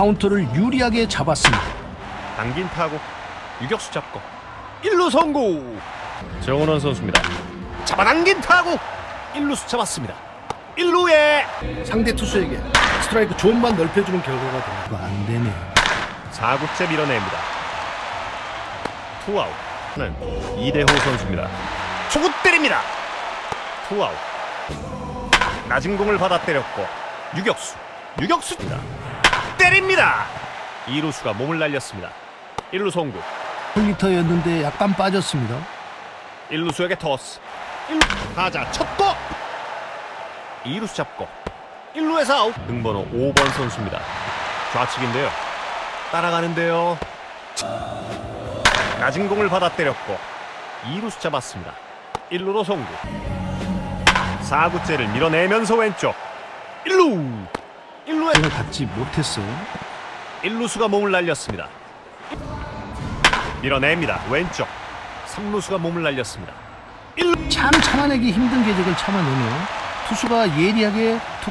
카운터를 유리하게 잡았습니다. 당긴 타고 유격수 잡고 1루 성공 정원원 선수입니다. 잡아당긴 타고 1루수 잡았습니다. 1루에 상대 투수에게 스트라이크 존만 넓혀주는 결과가 됩니다. 안 되네요. 4구째 밀어냅니다. 투아웃은 이대호 선수입니다. 초구 때립니다. 투아웃. 낮은 공을 받아 때렸고 유격수. 유격수입니다 때립니다. 2루수가 몸을 날렸습니다. 1루 송구. 8리터였는데 약간 빠졌습니다. 1루수에게 토스. 1루 타자 첫도 2루수 잡고 1루에서 아웃. 등번호 5번 선수입니다. 좌측인데요. 따라가는데요. 낮은 공을 받아 때렸고 2루수 잡았습니다. 1루로 송구. 4구째를 밀어내면서 왼쪽. 1루 1루에 공을 갖지 못했어요. 1루수가 몸을 날렸습니다 밀어냅니다 왼쪽 3루수가 몸을 날렸습니다 1루 참 참아내기 힘든 궤적을 참아내네요. 투수가 예리하게 투